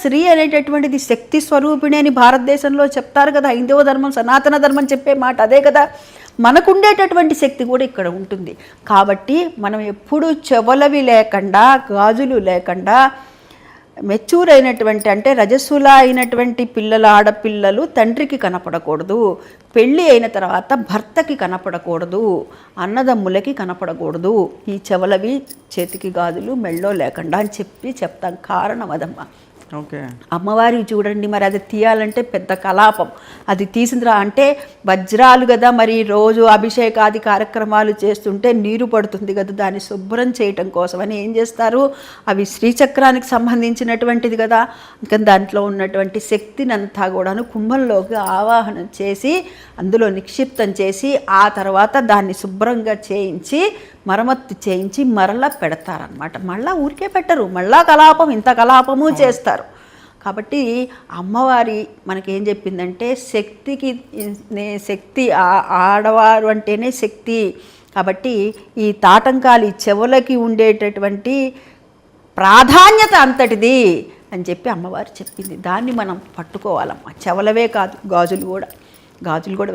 స్త్రీ అనేటటువంటిది శక్తి స్వరూపిణి అని భారతదేశంలో చెప్తారు కదా. హైందవ ధర్మం సనాతన ధర్మం చెప్పే మాట అదే కదా. మనకుండేటటువంటి శక్తి కూడా ఇక్కడ ఉంటుంది. కాబట్టి మనం ఎప్పుడూ చెవలవి లేకుండా గాజులు లేకుండా మెచ్యూర్ అయినటువంటి అంటే రజస్సుల అయినటువంటి పిల్లల ఆడపిల్లలు తండ్రికి కనపడకూడదు. పెళ్ళి అయిన తర్వాత భర్తకి కనపడకూడదు. అన్నదమ్ములకి కనపడకూడదు. ఈ చెవలవి చేతికి గాజులు మెళ్ళో లేకుండా అని చెప్పి చెప్తాం. కారణం అదమ్మా. ఓకే. అమ్మవారికి చూడండి మరి అది తీయాలంటే పెద్ద కలాపం. అది తీసిందిరా అంటే వజ్రాలు కదా మరి రోజు అభిషేకాది కార్యక్రమాలు చేస్తుంటే నీరు పడుతుంది కదా దాన్ని శుభ్రం చేయటం కోసమని ఏం చేస్తారు? అవి శ్రీచక్రానికి సంబంధించినటువంటిది కదా. ఇంకా దాంట్లో ఉన్నటువంటి శక్తిని అంతా కూడాను కుంభంలోకి ఆవాహనం చేసి అందులో నిక్షిప్తం చేసి ఆ తర్వాత దాన్ని శుభ్రంగా చేయించి మరమ్మత్తు చేయించి మరలా పెడతారనమాట మళ్ళా ఊరికే పెట్టరు. మళ్ళా కలాపం ఇంత కలాపము చేస్తారు. కాబట్టి అమ్మవారి మనకేం చెప్పిందంటే శక్తికి శక్తి ఆడవారు అంటేనే శక్తి. కాబట్టి ఈ తాటంకాలు ఈ చెవులకి ఉండేటటువంటి ప్రాధాన్యత అంతటిది అని చెప్పి అమ్మవారు చెప్పింది. దాన్ని మనం పట్టుకోవాలమ్మా. చెవలవే కాదు గాజులు కూడా. గాజులు కూడా